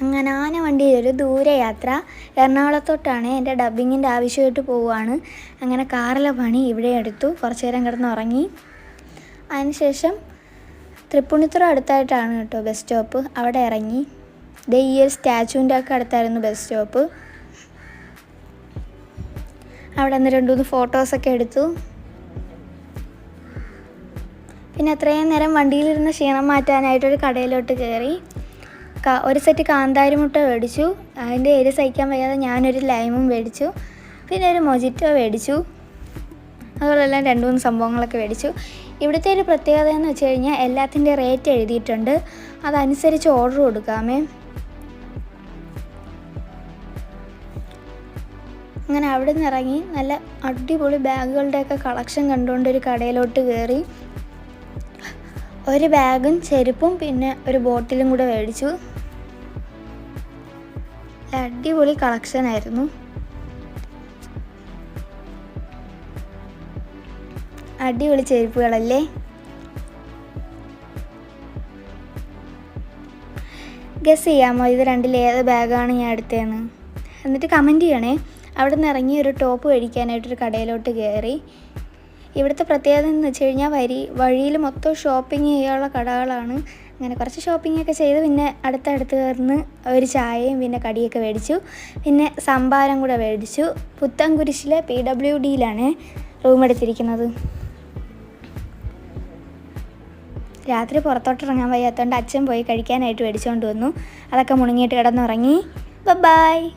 അങ്ങനെ ആന വണ്ടിയിൽ ഒരു ദൂരയാത്ര എറണാകുളത്തോട്ടാണ് എന്റെ ഡബ്ബിങ്ങിന്റെ ആവശ്യമായിട്ട് പോവുകയാണ് അങ്ങനെ കാറിലെ പണി ഇവിടെ എടുത്തു. കുറച്ച് നേരം കിടന്ന് ഉറങ്ങി അതിനുശേഷം തൃപ്പൂണിത്തുറ അടുത്തായിട്ടാണ് കേട്ടോ ബസ് സ്റ്റോപ്പ് അവിടെ ഇറങ്ങി. ദേ ഈ ഒരു സ്റ്റാച്ചുവിന്റെ ഒക്കെ അടുത്തായിരുന്നു ബസ് സ്റ്റോപ്പ് അവിടെ നിന്ന് രണ്ട് മൂന്ന് ഫോട്ടോസൊക്കെ എടുത്തു. പിന്നെ അത്രയും നേരം വണ്ടിയിലിരുന്ന് ക്ഷീണം മാറ്റാനായിട്ടൊരു കടയിലോട്ട് കയറി. ഒരു സെറ്റ് കാന്താരി മുട്ട മേടിച്ചു. അതിന്റെ എരി സഹിക്കാൻ വയ്യാതെ ഞാനൊരു ലൈമും മേടിച്ചു. പിന്നെ ഒരു മൊജിറ്റോ മേടിച്ചു. അതുപോലെല്ലാം രണ്ട് മൂന്ന് സംഭവങ്ങളൊക്കെ മേടിച്ചു. ഇവിടുത്തെ ഒരു പ്രത്യേകത എന്ന് വെച്ച് കഴിഞ്ഞാൽ എല്ലാത്തിന്റെ റേറ്റ് എഴുതിയിട്ടുണ്ട്. അതനുസരിച്ച് ഓർഡർ കൊടുക്കാമേ. അങ്ങനെ അവിടെ നിന്ന് ഇറങ്ങി നല്ല അടിപൊളി ബാഗുകളുടെയൊക്കെ കളക്ഷൻ കണ്ടുകൊണ്ട് ഒരു കടയിലോട്ട് കയറി ഒരു ബാഗും ചെരുപ്പും പിന്നെ ഒരു ബോട്ടിലും കൂടെ മേടിച്ചു. അടിപൊളി കളക്ഷൻ ആയിരുന്നു. അടിപൊളി ചെരുപ്പുകളല്ലേ? ഗസ് ചെയ്യാമോ ഇത് രണ്ടിൽ ഏത് ബാഗാണ് ഞാൻ എടുത്തതെന്ന്? എന്നിട്ട് കമന്റ് ചെയ്യണേ. അവിടെ നിന്ന് ഇറങ്ങി ഒരു ടോപ്പ് മേടിക്കാനായിട്ടൊരു കടയിലോട്ട് കയറി ഇവിടുത്തെ പ്രത്യേകത എന്ന് വെച്ച് കഴിഞ്ഞാൽ വരി വഴിയിൽ മൊത്തം ഷോപ്പിംഗ് ചെയ്യാനുള്ള കടകളാണ്. അങ്ങനെ കുറച്ച് ഷോപ്പിംഗ് ഒക്കെ ചെയ്ത് പിന്നെ അടുത്തടുത്ത് കയറുന്ന്. ഒരു ചായയും പിന്നെ കടിയൊക്കെ മേടിച്ചു. പിന്നെ സംഭാരം കൂടെ മേടിച്ചു. പുത്തൻകുരിശിലെ പി ഡബ്ല്യു ഡിയിലാണ് റൂം എടുത്തിരിക്കുന്നത്. രാത്രി പുറത്തോട്ട് ഇറങ്ങാൻ വയ്യാത്തതുകൊണ്ട് അച്ഛൻ പോയി കഴിക്കാനായിട്ട് മേടിച്ചുകൊണ്ട് വന്നു. അതൊക്കെ മുണങ്ങിയിട്ട് കിടന്നുറങ്ങി. ബൈ